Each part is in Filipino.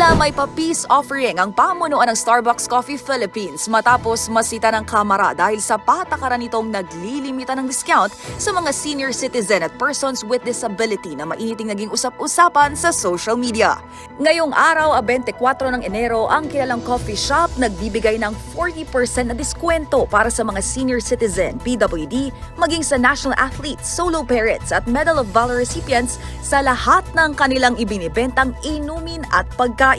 Tila may pa-peace offering ang pamunuan ng Starbucks Coffee Philippines matapos masita ng kamara dahil sa patakaran nitong naglilimita ng discount sa mga senior citizen at persons with disability na mainiting naging usap-usapan sa social media. Ngayong araw, a 24 ng Enero, ang kilalang coffee shop nagbibigay ng 40% na diskwento para sa mga senior citizen, PWD, maging sa national athletes, solo parents at Medal of Valor recipients sa lahat ng kanilang ibinibentang inumin at pagkain.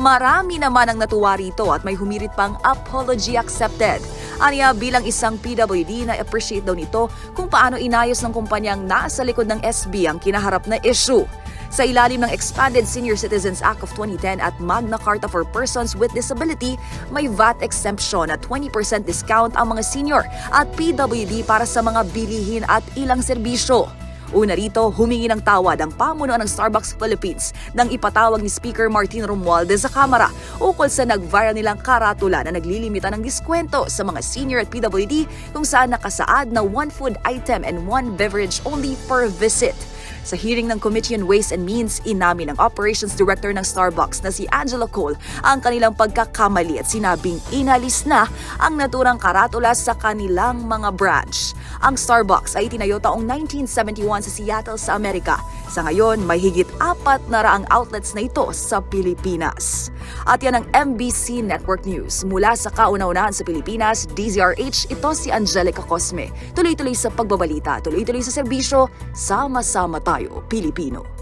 Marami naman ang natuwa rito at may humirit pang apology accepted. Aniya bilang isang PWD na appreciate daw nito kung paano inayos ng kumpanyang nasa likod ng SB ang kinaharap na issue. Sa ilalim ng Expanded Senior Citizens Act of 2010 at Magna Carta for Persons with Disability, may VAT exemption at 20% discount ang mga senior at PWD para sa mga bilihin at ilang serbisyo. Una rito, humingi ng tawad ang pamunuan ng Starbucks Philippines nang ipatawag ni Speaker Martin Romualdez sa Kamara ukol sa nag-viral nilang karatula na naglilimita ng diskwento sa mga senior at PWD kung saan nakasaad na one food item and one beverage only per visit. Sa hearing ng Committee on Ways and Means, inamin ng Operations Director ng Starbucks na si Angela Cole ang kanilang pagkakamali at sinabing inalis na ang naturang karatula sa kanilang mga branch. Ang Starbucks ay tinayo taong 1971 sa Seattle sa Amerika. Sa ngayon, may higit apat na raang outlets na ito sa Pilipinas. At yan ang MBC Network News. Mula sa kauna-unahan sa Pilipinas, DZRH, ito si Angelica Cosme. Tuloy-tuloy sa pagbabalita, tuloy-tuloy sa serbisyo, sama-sama tayo, Pilipino.